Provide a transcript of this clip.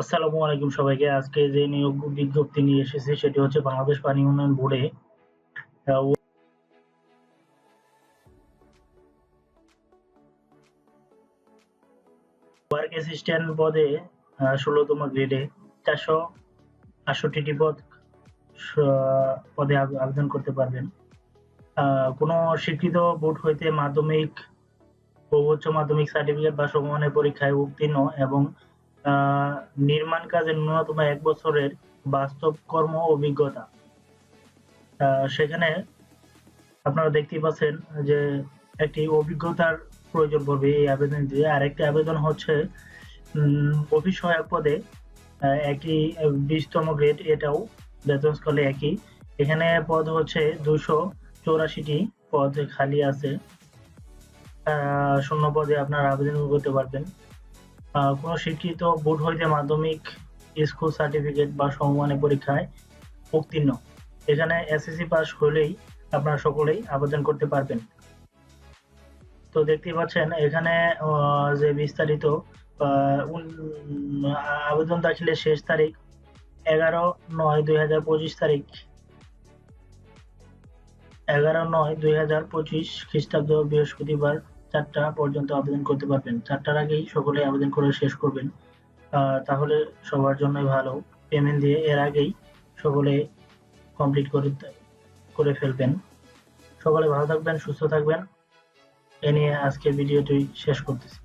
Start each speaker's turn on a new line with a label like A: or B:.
A: আসসালামু আলাইকুম সবাইকে। আজকে যে নিয়োগ বিজ্ঞপ্তি নিয়ে এসেছি, সেটি হচ্ছে বাংলাদেশ পানি উন্নয়ন বোর্ডে ওয়ার্ক অ্যাসিস্ট্যান্ট পদে আ ১৬ তম গ্রেডে ৪৬৮ টি পদ পদে আবেদন করতে পারবেন। কোনো স্বীকৃত বোর্ড হইতে মাধ্যমিক ও উচ্চ মাধ্যমিক সার্টিফিকেট বা সমমানের পরীক্ষায় উত্তীর্ণ এবং নির্মাণ কাজে ন্যূনতম এক বছরের বাস্তব কর্ম অভিজ্ঞতা। সেখানে আপনারা দেখতেই পাচ্ছেন যে একটি অভিজ্ঞতার প্রয়োজন পড়বে এই আবেদনটিতে। আরেকটি আবেদন হচ্ছে অফিস সহায়ক পদে একই বিশতম গ্রেড, এটাও বেতন স্কলে একই। এখানে পদ হচ্ছে ২৮৪ চৌরাশিটি পদ খালি আছে। শূন্য পদে আপনারা আবেদন করতে পারবেন। কোনো স্বীকৃত বোর্ড হইতে মাধ্যমিক স্কুল সার্টিফিকেট বা সমমানের পরীক্ষায় উত্তীর্ণ। এখানে এসএসসি পাস হলেই আপনারা সকলেই আবেদন করতে পারবেন। তো দেখতেই পাচ্ছেন, এখানে যে বিস্তারিত আবেদন দাখিলের শেষ তারিখ ১১/৯/২০২৫ তারিখ ১১/৯/২০২৫ খ্রিস্টাব্দ বৃহস্পতিবার ৪ টা পর্যন্ত আবেদন করতে পারবেন। চারটার আগেই সকলে আবেদন করে শেষ করবেন। তাহলে সবার জন্যই ভালো। পেমেন্ট দিয়ে এর আগেই সকলে কমপ্লিট করে করে ফেলবেন। সকলে ভালো থাকবেন, সুস্থ থাকবেন। এ নিয়ে আজকের ভিডিওটি শেষ করতেছি।